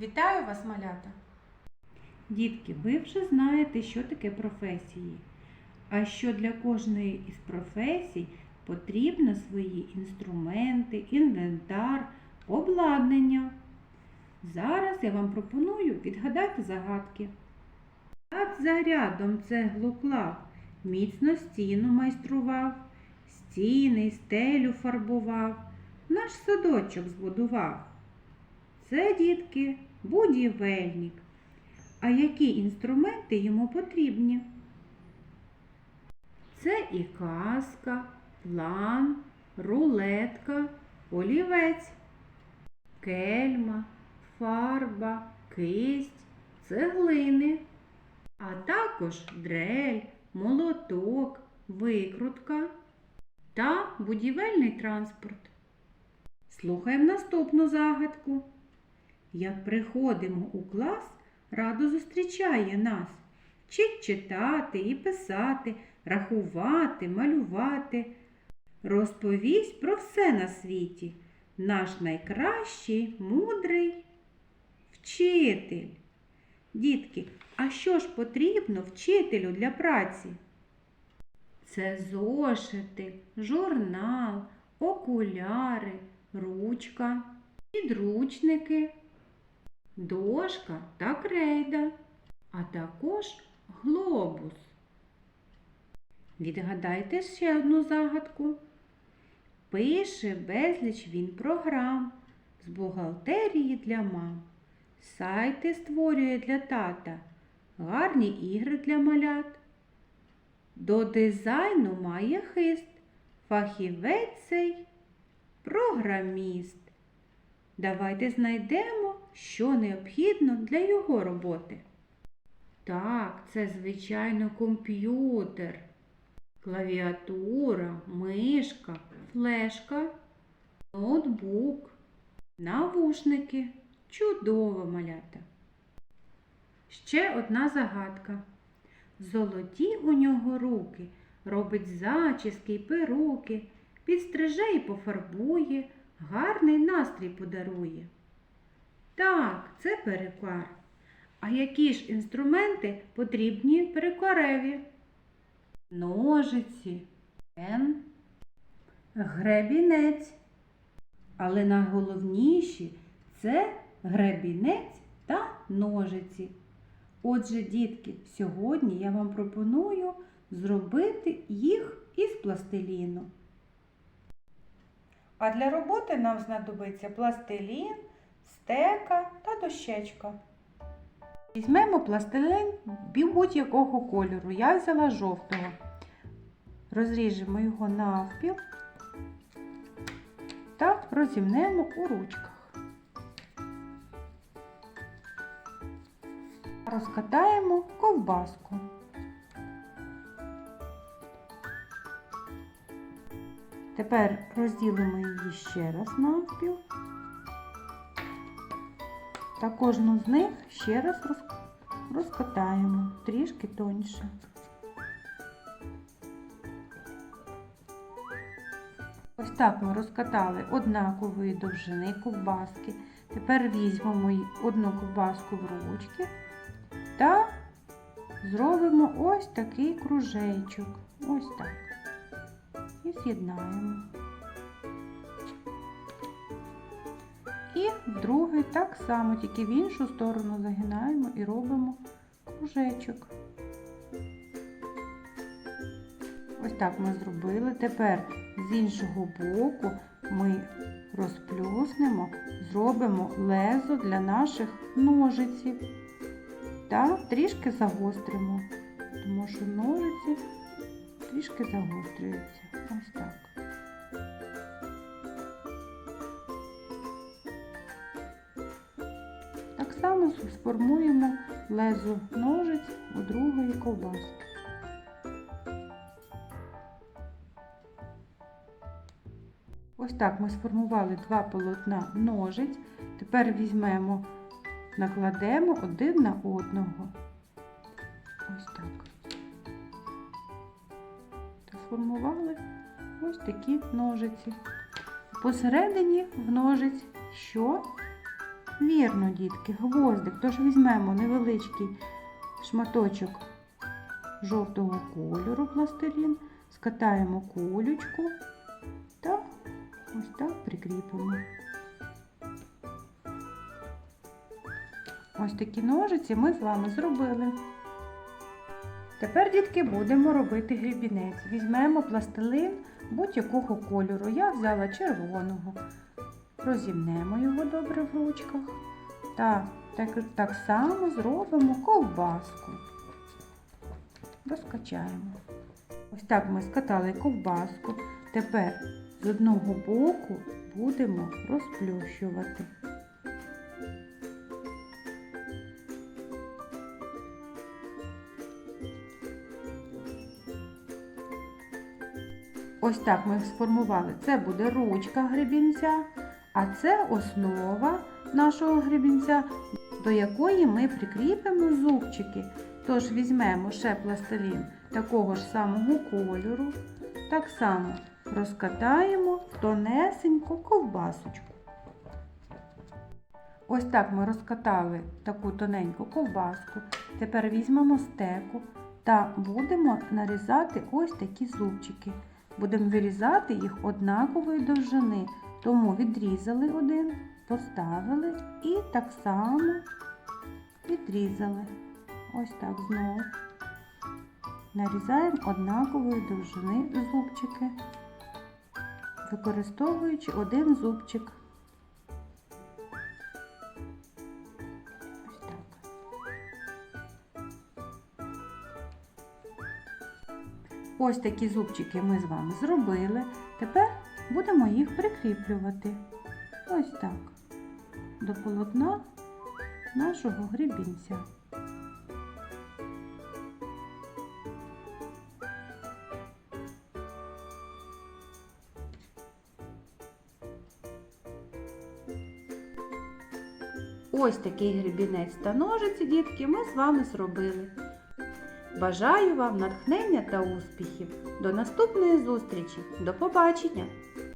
Вітаю вас, малята! Дітки, ви вже знаєте, що таке професії. А що для кожної із професій потрібно свої інструменти, інвентар, обладнання. Зараз я вам пропоную відгадати загадки. Ряд за рядом цеглу клав, міцно стіну майстрував, стіни, стелю фарбував, наш садочок збудував. Це, дітки, будівельник. А які інструменти йому потрібні? Це і каска, план, рулетка, олівець, кельма, фарба, кисть, цеглини, а також дрель, молоток, викрутка та будівельний транспорт. Слухаємо наступну загадку. Як приходимо у клас, радо зустрічає нас. Вчить читати і писати, рахувати, малювати. Розповість про все на світі. Наш найкращий, мудрий вчитель. Дітки, а що ж потрібно вчителю для праці? Це зошити, журнал, окуляри, ручка, підручники, дошка та крейда, а також глобус. Відгадайте ще одну загадку. Пише безліч він програм з бухгалтерії для мам. Сайти створює для тата, гарні ігри для малят. До дизайну має хист, фахівець цей програміст. Давайте знайдемо, що необхідно для його роботи. Так, це, звичайно, комп'ютер, клавіатура, мишка, флешка, ноутбук, навушники. Чудово малята. Ще одна загадка. Золоті у нього руки, робить зачіски й перуки, підстриже і пофарбує, гарний настрій подарує. Так, це перекар. А які ж інструменти потрібні перекареві? Ножиці, пен, гребінець. Але найголовніші це гребінець та ножиці. Отже, дітки, сьогодні я вам пропоную зробити їх із пластиліну. А для роботи нам знадобиться пластилін, стека та дощечка. Візьмемо пластилин будь-якого кольору. Я взяла жовтого. Розріжемо його навпіл та розімнемо у ручках. Розкатаємо ковбаску. Тепер розділимо її ще раз навпіл. Та кожну з них ще раз розкатаємо трішки тоньше. Ось так ми розкатали однакової довжини ковбаски. Тепер візьмемо одну ковбаску в ручки та зробимо ось такий кружечок. Ось так. І з'єднаємо. І в другий так само, тільки в іншу сторону загинаємо і робимо кружечок. Ось так ми зробили. Тепер з іншого боку ми розплюснемо, зробимо лезо для наших ножиців та трішки загостримо, тому що ножиці трішки загострюються. Ось так. Так само сформуємо лезо ножиць у другої ковбаски. Ось так ми сформували два полотна ножиць. Тепер візьмемо, накладемо один на одного. Ось так. Сформували ось такі ножиці. Посередині в ножиць що? Вірно, дітки, гвоздик. Тож візьмемо невеличкий шматочок жовтого кольору пластилін, скатаємо кулючку та ось так прикріпимо. Ось такі ножиці ми з вами зробили. Тепер, дітки, будемо робити грібінець. Візьмемо пластилин будь-якого кольору. Я взяла червоного. Розімнемо його добре в ручках. Та так, так само зробимо ковбаску. Розкачаємо. Ось так ми скатали ковбаску. Тепер з одного боку будемо розплющувати. Ось так ми сформували. Це буде ручка гребінця, а це основа нашого гребінця, до якої ми прикріпимо зубчики. Тож візьмемо ще пластилін такого ж самого кольору, так само розкатаємо тонесеньку ковбасочку. Ось так ми розкатали таку тоненьку ковбаску. Тепер візьмемо стеку та будемо нарізати ось такі зубчики. Будемо вирізати їх однакової довжини, тому відрізали один, поставили і так само відрізали. Ось так знову. Нарізаємо однакової довжини зубчики, використовуючи один зубчик. Ось такі зубчики ми з вами зробили. Тепер будемо їх прикріплювати. Ось так. До полотна нашого гребінця. Ось такий гребінець та ножиці, дітки, ми з вами зробили. Бажаю вам натхнення та успіхів. До наступної зустрічі. До побачення!